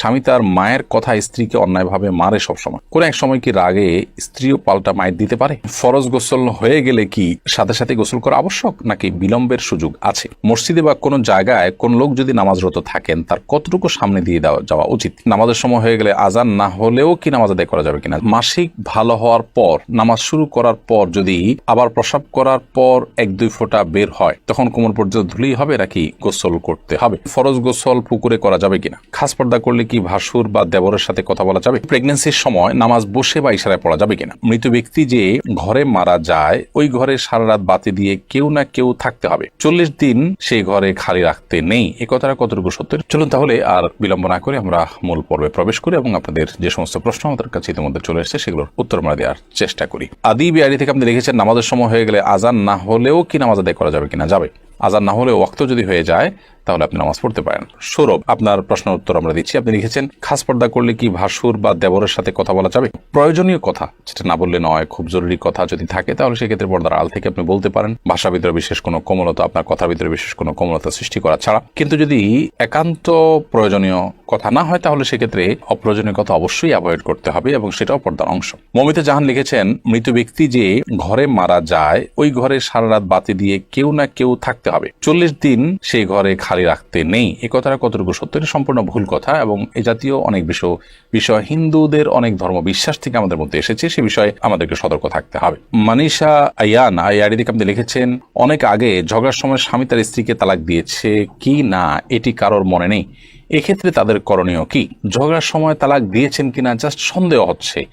স্বামী তার মায়ের কথা স্ত্রীকে অন্যায়ভাবে মারে সবসময়। কোন এক সময় কি রাগে স্ত্রীও পাল্টা মায়ের দিতে পারে? ফরজ গোসল হয়ে গেলে কি সাথে সাথে গোসল করা আবশ্যক, নাকি বিলম্বের সুযোগ আছে? মসজিদে বা কোনো জায়গায় কোন লোক যদি নামাজরত থাকেন, তার কতটুকু সামনে দিয়ে দেওয়া যাওয়া উচিত? নামাজের সময় হয়ে গেলে আজান না হলেও কি নামাজ আদায় করা যাবে কিনা? মাসিক ভালো হওয়ার পর, নামাজ শুরু করার পর যদি আবার প্রসাব করার পর এক দুই ফোঁটা বের হয়, তখন কোমর পর্যন্ত ধুলেই হবে, নাকি গোসল করতে হবে? ফরজ গোসল পুকুরে করা যাবে কিনা? খাস পর্দা করলে কি ভাসুর বা দেবরের সাথে কথা বলা যাবে? প্রেগনেন্সির সময় নামাজ বসে বা ইশারায় পড়া যাবে কিনা? মৃত ব্যক্তি যে ঘরে মারা যায়, ওই ঘরে সারা রাত বাতি দিয়ে কেউ না কেউ থাকতে হবে। চল্লিশ দিন সেই ঘরে খালি রাখতে নেই। এ কথাটা কতটুকু সত্য? চলুন তাহলে আর বিলম্ব না করে আমরা মূল পর্বে প্রবেশ করি এবং আপনাদের যে সমস্ত প্রশ্ন আমাদের কাছে ইতিমধ্যে চলে এসেছে, সেগুলোর উত্তর আমরা দেওয়ার চেষ্টা করি। আদি বিআরি থেকে আপনি লিখেছেন নামাজের সময় হয়ে গেলে আজান না হলেও কি নামাজ আদায় করা যাবে কিনা? যাবে। আজান না হলেও ওয়াক্ত যদি হয়ে যায়, তাহলে আপনি নামাজ পড়তে পারেন। সৌরভ, আপনার প্রশ্নের উত্তর আমরা দিচ্ছি। আপনি লিখেছেন, খাস পর্দা করলে কি ভাসুর বা দেবরের সাথে কথা বলা যাবে? প্রয়োজনীয় কথা, যেটা না বললে নয়, খুব জরুরি কথা যদি থাকে, তাহলে সেক্ষেত্রে পর্দার আল থেকে আপনি বলতে পারেন। ভাষার ভিতরে বিশেষ কোনো কোমলতা, আপনার কথার ভিতরে বিশেষ কোনো কোমলতা সৃষ্টি করা ছাড়া। কিন্তু যদি একান্ত প্রয়োজনীয় কথা না হয়, তাহলে সেক্ষেত্রে অপ্রয়োজনীয় কথা অবশ্যই অ্যাভয়েড করতে হবে এবং সেটাও পর্দার অংশ। মমিতা জাহান লিখেছেন, মৃত ব্যক্তি যে ঘরে মারা যায়, ওই ঘরে সারা রাত বাতি দিয়ে কেউ না কেউ থাকতে হবে। চল্লিশ দিন সেই ঘরে খালি রাখতে নেই। এ কথাটা কতটুকু সত্য, এটা সম্পূর্ণ ভুল কথা এবং এ জাতীয় অনেক বিষয় বিষয় হিন্দুদের অনেক ধর্ম বিশ্বাস থেকে আমাদের মধ্যে এসেছে, সে বিষয়ে আমাদেরকে সতর্ক থাকতে হবে। মানিষা আয়ান, আয়ারি দিকে আপনি লিখেছেন, অনেক আগে ঝগড়ার সময় স্বামী তার স্ত্রীকে তালাক দিয়েছে কি না, এটি কারোর মনে নেই। এক্ষেত্রে তাদের করণীয় কি? ঝগড়ার সময় তালাক দিয়েছেন কিনা জাস্ট সন্দেহ হচ্ছে।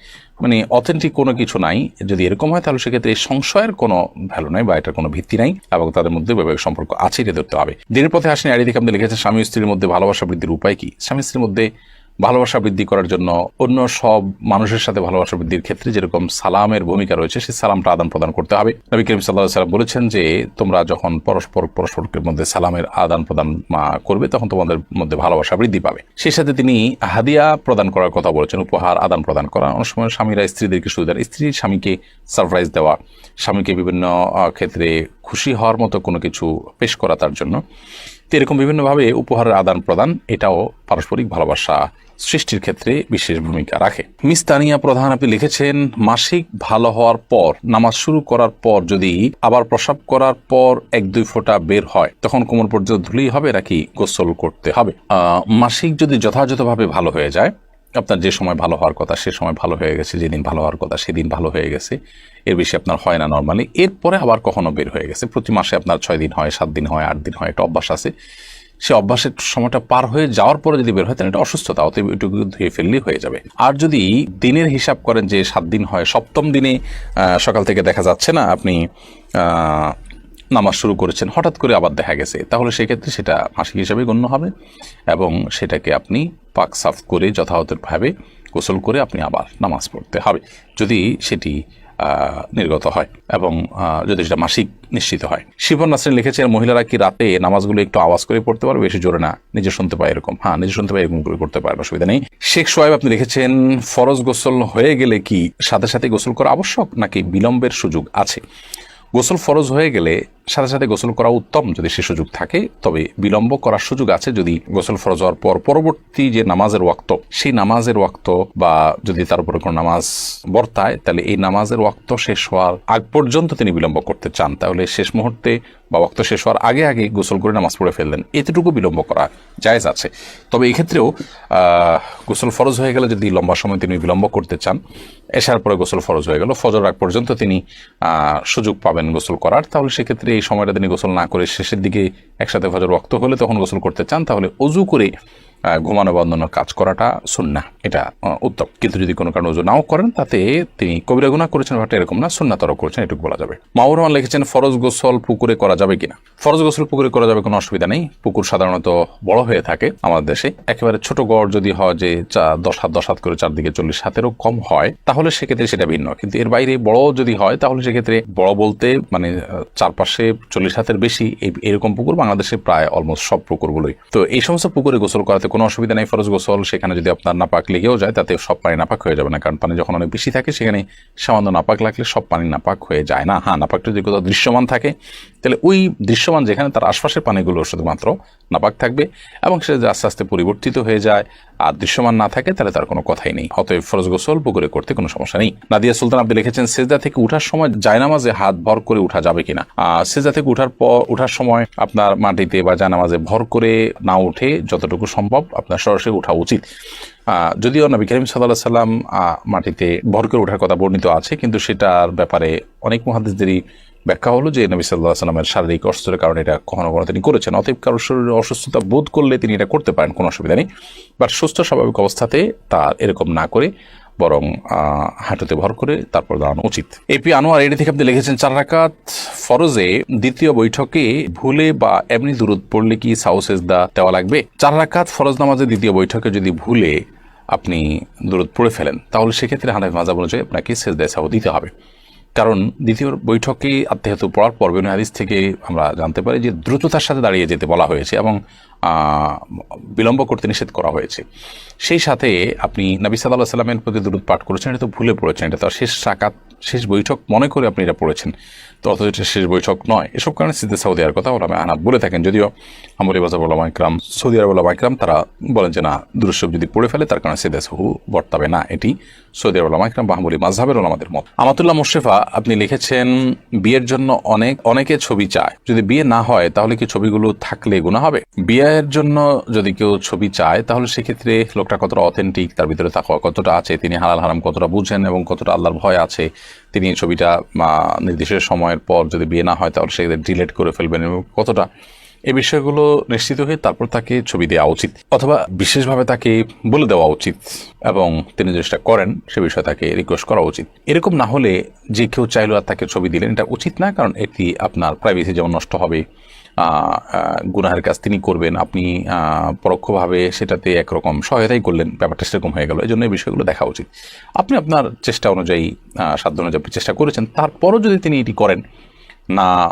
মানে অথেন্টিক কোনো কিছু নাই। যদি এরকম হয়, তাহলে সেক্ষেত্রে এই সংশয়ের কোনো ভ্যালু নাই বা এটার কোনো ভিত্তি নাই এবং তাদের মধ্যে বৈবাহিক সম্পর্ক আছে এটা ধরতে হবে। দিনের পথে আসেন আইডি থেকে আপনি স্বামী স্ত্রীর মধ্যে ভালোবাসা বৃদ্ধির উপায় কি? স্বামী স্ত্রীর মধ্যে ভালোবাসা বৃদ্ধি করার জন্য অন্য সব মানুষের সাথে ভালোবাসা বৃদ্ধির ক্ষেত্রে যেরকম সালামের ভূমিকা রয়েছে, সেই সালামটা আদান প্রদান করতে হবে। নবী করিম সাল্লাহ সাল্লাম বলেছেন যে, তোমরা যখন পরস্পর পরস্পরের মধ্যে সালামের আদান প্রদান করবে, তখন তোমাদের মধ্যে ভালোবাসা বৃদ্ধি পাবে। সেই সাথে তিনি হাদিয়া প্রদান করার কথা বলেছেন, উপহার আদান প্রদান করা। অনেক সময় স্বামীরা স্ত্রীদেরকে সুবিধা, স্ত্রী স্বামীকে সারপ্রাইজ দেওয়া, স্বামীকে বিভিন্ন ক্ষেত্রে খুশি হওয়ার মতো কোনো কিছু পেশ করা তার জন্য। তো এরকম বিভিন্নভাবে উপহারের আদান প্রদান, এটাও পারস্পরিক ভালোবাসা সৃষ্টির ক্ষেত্রে বিশেষ ভূমিকা রাখে। মিস্তানিয়া প্রধান আপনি লিখেছেন, মাসিক ভালো হওয়ার পর, নামাজ শুরু করার পর যদি আবার প্রসাব করার পর এক দুই ফোঁটা বের হয়, তখন কোমর পর্যন্ত ধুলেই হবে নাকি গোসল করতে হবে? মাসিক যদি যথাযথভাবে ভালো হয়ে যায়, আপনার যে সময় ভালো হওয়ার কথা সে সময় ভালো হয়ে গেছে, যেদিন ভালো হওয়ার কথা সেদিন ভালো হয়ে গেছে, এর বেশি আপনার হয় না নর্মালি এরপরে আবার কখনো বের হয়ে গেছে। প্রতি মাসে আপনার ছয় দিন হয়, সাত দিন হয়, আট দিন হয়, একটা অভ্যাস আছে। সে অভ্যাসের সময়টা পার হয়ে যাওয়ার পরে যদি বের হয়, তাহলে এটা অসুস্থতা, অতএব এটুকু ধুয়ে ফেললেই হয়ে যাবে। আর যদি দিনের হিসাব করেন যে সাত দিন হয়, সপ্তম দিনে সকাল থেকে দেখা যাচ্ছে না আপনি নামাজ শুরু করেছেন, হঠাৎ করে আবার দেখা গেছে, তাহলে সেক্ষেত্রে সেটা মাসিক হিসাবে গণ্য হবে এবং সেটাকে আপনি পাক সাফ করে যথাযথভাবে গোসল করে আপনি আবার নামাজ পড়তে হবে। যদি সেটি নির্গত হয় এবং যদি সেটা মাসিক নিশ্চিত হয়। শিবন নাসরিন লিখেছেন, মহিলারা কি রাতে নামাজগুলো একটু আওয়াজ করে পড়তে পারবে? বেশি জোরে না। নিজে শুনতে পায় এরকম। হ্যাঁ নিজে শুনতে পায়, এরকম করে করতে পারবে, অসুবিধা নেই। শেখ সোয়েব আপনি লিখেছেন, ফরজ গোসল হয়ে গেলে কি সাথে সাথে গোসল করা আবশ্যক নাকি বিলম্বের সুযোগ আছে? গোসল ফরজ হয়ে গেলে সাথে সাথে গোসল করা উত্তম যদি সে সুযোগ থাকে। তবে বিলম্ব করার সুযোগ আছে যদি গোসল ফরজ হওয়ার পর পরবর্তী যে নামাজের ওয়াক্ত, সেই নামাজের ওয়াক্ত বা যদি তার উপরে কোনো নামাজ বর্তায়, তাহলে এই নামাজের ওয়াক্ত শেষ হওয়ার আগ পর্যন্ত তিনি বিলম্ব করতে চান। তাহলে শেষ মুহূর্তে বা ওয়াক্ত শেষ হওয়ার আগে আগে গোসল করে নামাজ পড়ে ফেললেন। এতটুকু বিলম্ব করা জায়েজ আছে। তবে এক্ষেত্রেও গোসল ফরজ হয়ে গেলে যদি লম্বা সময় তিনি বিলম্ব করতে চান, এসার পরে গোসল ফরজ হয়ে গেল। ফজর আগ পর্যন্ত তিনি সুযোগ পাবেন গোসল করার। তাহলে সেক্ষেত্রে সময়টা তিনি গোসল না করে শেষের দিকে একসাথে ফজর রক্ত হলে তখন গোসল করতে চান, তাহলে অজু করে ঘুমানো বা অন্যান্য কাজ করাটা সুন্না এটা উত্তম। কিন্তু যদি কোনো কারণে নাও করেন, তাতে তিনি কবিরা গুণা করেছেন ব্যাপারটা এরকম না সুন্নাতর করেছেন, এটুকু বলা যাবে। মাউর রহমান লিখেছেন, ফরজ গোসল পুকুরে করা যাবে কিনা? ফরজ গোসল পুকুরে করা যাবে কোনো অসুবিধা নেই। পুকুর সাধারণত বড় হয়ে থাকে আমাদের দেশে। একেবারে ছোট গড় যদি হয় যে চা, দশ হাত দশ হাত করে চারদিকে চল্লিশ হাতেরও কম হয়, তাহলে সেক্ষেত্রে সেটা ভিন্ন। কিন্তু এর বাইরে বড় যদি হয়, তাহলে সেক্ষেত্রে বড় বলতে মানে চারপাশে চল্লিশ হাতের বেশি এরকম পুকুর বাংলাদেশে প্রায় অলমোস্ট সব পুকুরগুলোই। তো এই সমস্ত পুকুরে গোসল করাতে কোনো অসুবিধা নেই, ফরজ গোসল সেখানে যদি আপনার নাপাক লেগেও যায়, তাতে সব পানি নাপাক হয়ে যাবে না, কারণ পানি যখন অনেক বেশি থাকে, সেখানে সামান্য নাপাক লাগলে সব পানি নাপাক হয়ে যায় না। হ্যাঁ নাপাকটা যদি কোথাও দৃশ্যমান থাকে তাহলে ওই দৃশ্যমান যেখানে তার আশপাশের পানিগুলো শুধুমাত্র নাপাক থাকবে এবং সে আস্তে আস্তে পরিবর্তিত হয়ে যায় আর দৃশ্যমান না থাকে, তাহলে তার কোনো কথাই নেই। অতএব ফরজ গোসল, পুকুরে করতে কোনো সমস্যা নেই। নাদিয়া সুলতান আপনি লিখেছেন, সেজদা থেকে উঠার সময় জায়নামাজে হাত ভর করে উঠা যাবে কিনা? সেজদা থেকে উঠার পর, উঠার সময় আপনার মাটিতে বা জায়নামাজে ভর করে না উঠে যতটুকু সম্ভব আপনার সরাসরি উঠা উচিত। যদিও নবী করিম সাল্লাহ সাল্লাম মাটিতে ভর করে ওঠার কথা বর্ণিত আছে, কিন্তু সেটার ব্যাপারে অনেক মহাদিসদেরই ব্যাখ্যা হলো যে নবী সাল্লাহ সাল্লামের শারীরিক অসুস্থতার কারণে এটা কখনো কখনো তিনি করেছেন। অতএব কারোর শরীরে অসুস্থতা বোধ করলে তিনি এটা করতে পারেন, কোনো অসুবিধা নেই। বাট সুস্থ, স্বাভাবিক অবস্থাতে তার এরকম না করে, বরং হাঁটুতে ভর করে তারপর দাঁড়ানো উচিত। এপি আনোয়ার এটি থেকে আপনি লিখেছেন, চার রাকাত ফরজে দ্বিতীয় বৈঠকে ভুলে বা এমনি দূরত পড়লে কি সাউসেজদা দেওয়া লাগবে? চার রাকাত ফরজ নামাজে দ্বিতীয় বৈঠকে যদি ভুলে আপনি দূরত পড়ে ফেলেন, তাহলে সেক্ষেত্রে হানাফি মাজাব অনুযায়ী আপনাকে সেজদায় সাহু দিতে হবে। কারণ দ্বিতীয় বৈঠকে আত্মীয়ত পড়ার পর বিভিন্ন হাদিস থেকে আমরা জানতে পারি যে দ্রুততার সাথে দাঁড়িয়ে যেতে বলা হয়েছে এবং বিলম্ব করতে নিষেধ করা হয়েছে। সেই সাথে আপনি নবী সাল্লাহ সাল্লামের প্রতি দূরত পাঠ করেছেন, এটা তো ভুলে পড়েছেন, এটা তো আর শেষ সাকাত, শেষ বৈঠক মনে করে আপনি এটা পড়েছেন। তো অথচ এটা শেষ বৈঠক নয়। এসব কারণে সিদ্ধে সৌদি আরবের কথা ওলামা আনাত বলে থাকেন। যদিও আমরি বাজার ওলামা ইকরাম, সৌদি আরব ওলামা ইকরাম, তারা বলেন যে না দুরুসব যদি পড়ে ফেলে, তার কারণে সিদ্ধে সাহু বর্তাবে না। এটি সৌদি আরব ওলামা ইকরাম বাহমুলি মাজহাবের ওলামাদের মত। আমাতুল্লাহ মোশেফা আপনি লিখেছেন, বিয়ের জন্য অনেক, অনেকে ছবি চায়। যদি বিয়ে না হয়, তাহলে কি ছবিগুলো থাকলে গুণা হবে? বিয়ের জন্য যদি কেউ ছবি চায়, তাহলে সেক্ষেত্রে লোকটা কতটা অথেন্টিক তার ভিতরে থাকা কতটা আছে, তিনি হালাল হারাম কতটা বুঝেন এবং কতটা আল্লাহর ভয় আছে, তিনি ছবিটা নির্দিষ্ট সময়ের পর যদি বিয়ে না হয়, তাহলে সেক্ষেত্রে ডিলেট করে ফেলবেন এবং কতটা? এই বিষয়গুলো নিশ্চিত হয়ে তারপর তাকে ছবি দেওয়া উচিত অথবা বিশেষভাবে তাকে বলে দেওয়া উচিত এবং তিনি যেটা করেন, সে বিষয়ে তাকে রিকোয়েস্ট করা উচিত। এরকম না হলে যে কেউ চাইলো আর তাকে ছবি দিলেন, এটা উচিত না, কারণ এটি আপনার প্রাইভেসি যেমন নষ্ট হবে গুনাহের কাজ তিনি করবেন, আপনি পরোক্ষভাবে সেটাতে একরকম সহায়তাই করলেন, ব্যাপারটা সেরকম হয়ে গেল এই জন্য এই বিষয়গুলো দেখা উচিত। আপনি আপনার চেষ্টা অনুযায়ী সাধ্য অনুযায়ী চেষ্টা করেছেন, তারপরও যদি তিনি এটি করেন না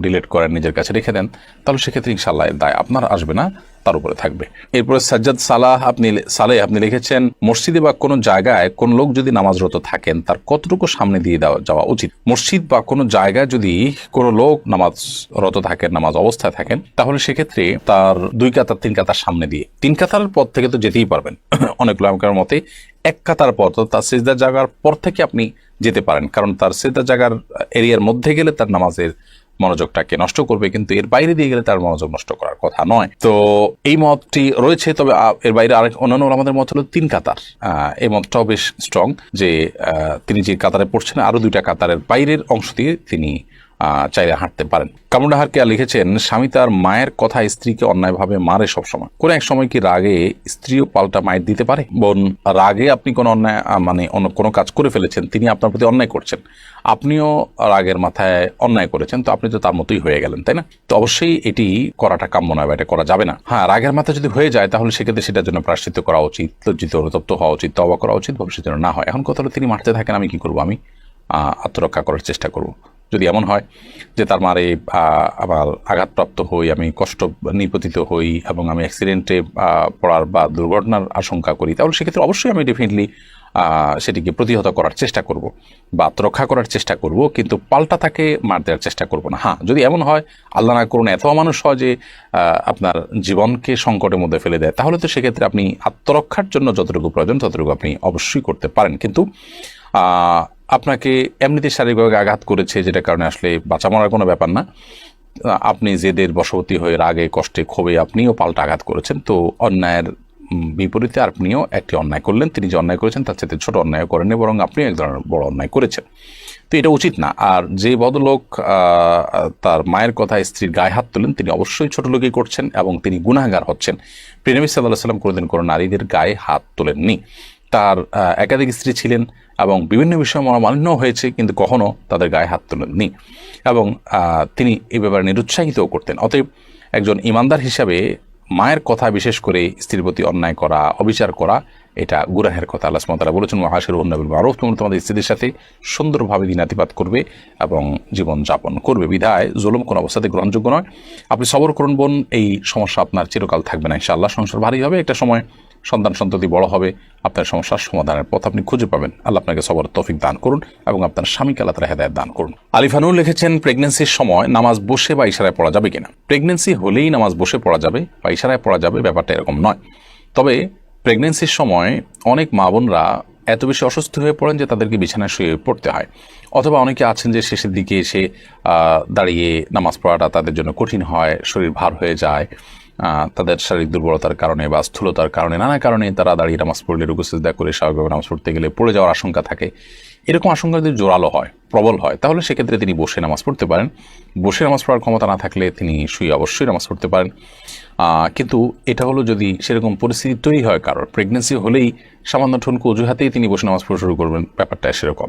ডিলেট করেন নিজের কাছে রেখে দেন, তাহলে সেক্ষেত্রে ইনশাল্লাহ দায় আপনার আসবে না, তার উপরে থাকবে। এরপরে সাজ্জাদ সালাহ আপনি সালে আপনি লিখেছেন, মসজিদে বা কোনো জায়গায় কোন লোক যদি নামাজরত থাকেন, তার কতটুকু সামনে দিয়ে দেওয়া, যাওয়া উচিত? মসজিদ বা কোনো জায়গায় যদি কোনো লোক নামাজরত থাকেন, নামাজ অবস্থায় থাকেন, তাহলে সেক্ষেত্রে তার দুই কাতার, তিন কাতার সামনে দিয়ে। তিন কাতার পর থেকে তো যেতেই পারবেন। অনেক লোকের মতে এক কাতার পর তো তার সিজদার জায়গার পর থেকে আপনি যেতে পারেন। কারণ তার সেদা জায়গার এরিয়ার মধ্যে গেলে তার নামাজের মনোযোগটাকে নষ্ট করবে, কিন্তু এর বাইরে দিয়ে গেলে তার মনোযোগ নষ্ট করার কথা নয়। তো এই মতটি রয়েছে, তবে এর বাইরে আরেক অন্যান্য আমাদের মত হলো তিন কাতার। এই মতটাও বেশ স্ট্রং যে তিনি যে কাতারে পড়ছেন, আরও দুইটা কাতারের বাইরের অংশ দিয়ে তিনি চাইলে হাঁটতে পারেন। কামরুন্নাহার কেয়া লিখেছেন, স্বামী তার মায়ের কথা স্ত্রীকে অন্যায়ভাবে মারে সবসময়। কোন এক সময় কি রাগে স্ত্রীও পাল্টা মায়ের দিতে পারে? বোন, রাগে আপনি কোনো অন্যায় মানে অন্য কোনো কাজ করে ফেলেছেন, তিনি আপনার প্রতি অন্যায় করছেন। আপনিও রাগের মাথায় অন্যায় করেছেন, তো আপনি তো তার মতোই হয়ে গেলেন, তাই না? তো অবশ্যই এটি করাটা কাম্য নয় বা এটা করা যাবে না। হ্যাঁ রাগের মাথায় যদি হয়ে যায়, তাহলে সেক্ষেত্রে সেটার জন্য প্রাশ্চিত করা উচিত লজ্জিত অনুতপ্ত হওয়া উচিত তবা করা উচিত ভবিষ্যতে না হয়। এখন কথা হলো তিনি মারতে থাকেন, আমি কি করব? আমি আত্মরক্ষা করার চেষ্টা করব। যদি এমন হয় যে তার মারে আমার আঘাতপ্রাপ্ত হই, আমি কষ্ট নিপতিত হই এবং আমি অ্যাক্সিডেন্টে পড়ার বা দুর্ঘটনার আশঙ্কা করি, তাহলে সেক্ষেত্রে অবশ্যই আমি ডেফিনেটলি সেটিকে প্রতিহত করার চেষ্টা করব বা আত্মরক্ষা করার চেষ্টা করব, কিন্তু পাল্টা তাকে মার দেওয়ার চেষ্টা করব না। হ্যাঁ যদি এমন হয়, আল্লাহ না করুন, এত মানুষ হয় যে আপনার জীবনকে সংকটের মধ্যে ফেলে দেয়, তাহলে তো সেক্ষেত্রে আপনি আত্মরক্ষার জন্য যতটুকু প্রয়োজন, ততটুকু আপনি অবশ্যই করতে পারেন। কিন্তু আপনাকে এমনিতে শারীরিকভাবে আঘাত করেছে যেটা কারণে আসলে বাঁচা মরার কোনো ব্যাপার না। আপনি জেদের বশবর্তী হয়ে রাগে, কষ্টে, ক্ষোভে আপনিও পাল্টা আঘাত করেছেন। তো অন্যায়ের বিপরীতে আপনিও একটি অন্যায় করলেন, তিনি যে অন্যায় করেছেন তার চেয়ে ছোট অন্যায় করেননি, বরং আপনিও এক ধরনের বড় অন্যায় করেছেন। তো এটা উচিত না। আর যে ভদ্রলোক তার মায়ের কথা স্ত্রীর গায়ে হাত তোলেন, তিনি অবশ্যই ছোট লোকই করছেন এবং তিনি গুনাহগার হচ্ছেন। প্রিনবী সাল্লাহ সাল্লাম কোনোদিন কোনো নারীদের গায়ে হাত তোলেননি। তার একাধিক স্ত্রী ছিলেন এবং বিভিন্ন বিষয়ে মনোমালিন্য হয়েছে, কিন্তু কখনও তাদের গায়ে হাত তোলেননি। এবং তিনি এ ব্যাপারে নিরুৎসাহিতও করতেন। অতএব একজন ইমানদার হিসাবে মায়ের কথা বিশেষ করে স্ত্রীর প্রতি অন্যায় করা, অবিচার করা, এটা গুরাহের কথা আল্লাহ সুমতালা বলেছেন মহাশের উন্নবিল মারুফ তোমরা তোমাদের স্ত্রীদের সাথে সুন্দরভাবে দিনাতিপাত করবে এবং জীবন যাপন করবে। বিধায় জুলুম কোনো অবস্থাতে গ্রহণযোগ্য নয়। আপনি সবর করুন বোন, এই সমস্যা আপনার চিরকাল থাকবে না। ইনশাআল্লাহ সংসার ভারী হবে। একটা সময় সন্তান সন্ততি বড় হবে, আপনার সমস্যার সমাধানের পথ আপনি খুঁজে পাবেন। আল্লাহ আপনাকে সবর তৌফিক দান করুন এবং আপনার স্বামীকে আল্লাহ তালা হেদায়ত দান করুন। আলিফানুর লিখেছেন প্রেগনেন্সির সময় নামাজ বসে বা ইশারায় পড়া যাবে কিনা? প্রেগনেন্সি হলেই নামাজ বসে পড়া যাবে বা ইশারায় পড়া যাবে, ব্যাপারটা এরকম নয়। তবে প্রেগনেন্সির সময় অনেক মা বোনরা এত বেশি অসুস্থ হয়ে পড়েন যে তাদেরকে বিছানায় শুয়ে পড়তে হয়। অথবা অনেকে আছেন যে শেষের দিকে এসে দাঁড়িয়ে নামাজ পড়াটা তাদের জন্য কঠিন হয়, শরীর ভার হয়ে যায়। তাদের শারীরিক দুর্বলতার কারণে বা স্থূলতার কারণে, নানা কারণে তারা দাঁড়িয়ে নামাজ পড়লে রুকুসিদা করে স্বাভাবিকভাবে নামাজ পড়তে গেলে পড়ে যাওয়ার আশঙ্কা থাকে। এরকম আশঙ্কা যদি জোরালো হয়, প্রবল হয়, তাহলে সেক্ষেত্রে তিনি বসে নামাজ পড়তে পারেন। বসে নামাজ পড়ার ক্ষমতা না থাকলে তিনি শুয়ে অবশ্যই নামাজ পড়তে পারেন। কিন্তু এটা হলো যদি সেরকম পরিস্থিতি তৈরি হয় কারোর প্রেগনেন্সি হলেই সামান্য ঠুনকো অজুহাতেই তিনি বসে নামাজ পড়া শুরু করবেন, ব্যাপারটা সেরকম